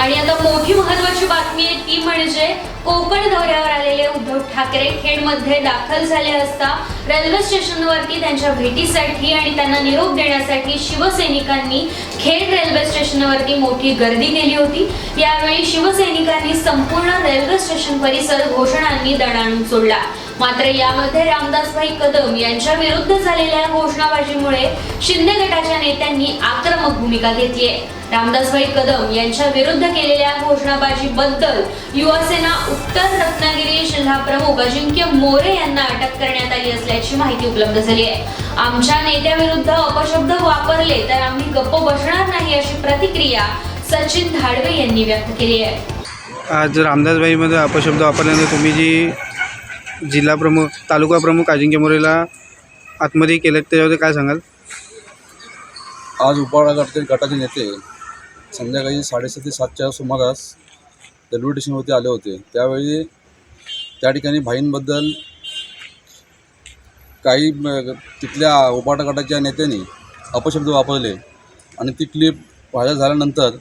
आणि आता मोठी महत्वाची बातमी आहे ती म्हणजे कोकण दौऱ्यावर आलेले उद्धव ठाकरे खेडमध्ये दाखल झाले असता रेल्वे स्टेशनवरती त्यांच्या भेटीसाठी आणि त्यांना निरोप देण्यासाठी शिवसैनिकांनी खेड रेल्वे स्टेशनवरती मोठी गर्दी केली होती. यावेळी शिवसैनिकांनी संपूर्ण रेल्वे स्टेशन परिसर घोषणांनी दणाणून सोडला. मात्र यामध्ये रामदासभाई कदम यांच्या विरुद्ध झालेल्या घोषणाबाजीमुळे शिंदे गटाच्या नेत्यांनी आक्रमक भूमिका घेतली आहे. रामदासभाई कदम यांच्या विरुद्ध केलेल्या घोषणाबाजीबद्दल युवासेना उत्तर रत्नागिरी जिल्हा प्रमुख अजिंक्य मोरे यांना अटक करण्यात आली असल्याची माहिती उपलब्ध झाली आहे. आमच्या नेत्याविरुद्ध अपशब्द वापरले तर आम्ही गप्प बसणार नाही अशी प्रतिक्रिया सचिन धाडवे यांनी व्यक्त केली आहे. आज रामदासबाईमध्ये अपशब्द वापरल्यानंतर तुम्ही जी जिल्हा प्रमुख तालुका प्रमुख अजिंक्य मोरेला आतमध्ये केलं त्याच्याबद्दल काय सांगाल? आज उपाडा गटाचे नेते. संध्याकाळी साडेसात ते सातच्या सुमारास रेल्वे स्टेशनवरती आले होते. त्यावेळी त्या ठिकाणी भाईंबद्दल काही तिथल्या उपाटा गटाच्या नेत्यांनी अपशब्द वापरले. आणि ती क्लिप व्हायरल झाल्यानंतर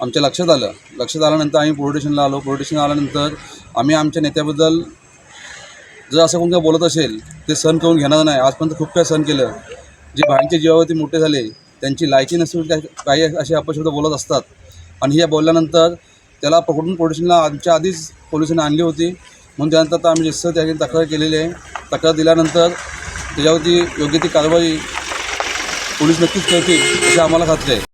आमच्या लक्षात आलं. लक्षात आल्यानंतर आम्ही पोलीस स्टेशनला आलो. पोलीस स्टेशनला आल्यानंतर आम्ही आमच्या नेत्याबद्दल जर असं कोण काही बोलत असेल ते सहन करून घेणार नाही. आजपर्यंत खूप काही सहन केलं. जे भाईंच्या जीवावरती मोठे झाले त्यांची लायकी नसून काही काही असे अपशब्द बोलत असतात. आणि हे बोलल्यानंतर त्याला पकडून पोलिसांना आमच्या आधीच पोलिसांनी आणली होती. म्हणून त्यानंतर आता आम्ही जसं त्या तक्रार केलेली आहे तक्रार दिल्यानंतर त्याच्यावरती योग्य ती कारवाई पोलीस नक्कीच करतील अशी आम्हाला खात्री आहे.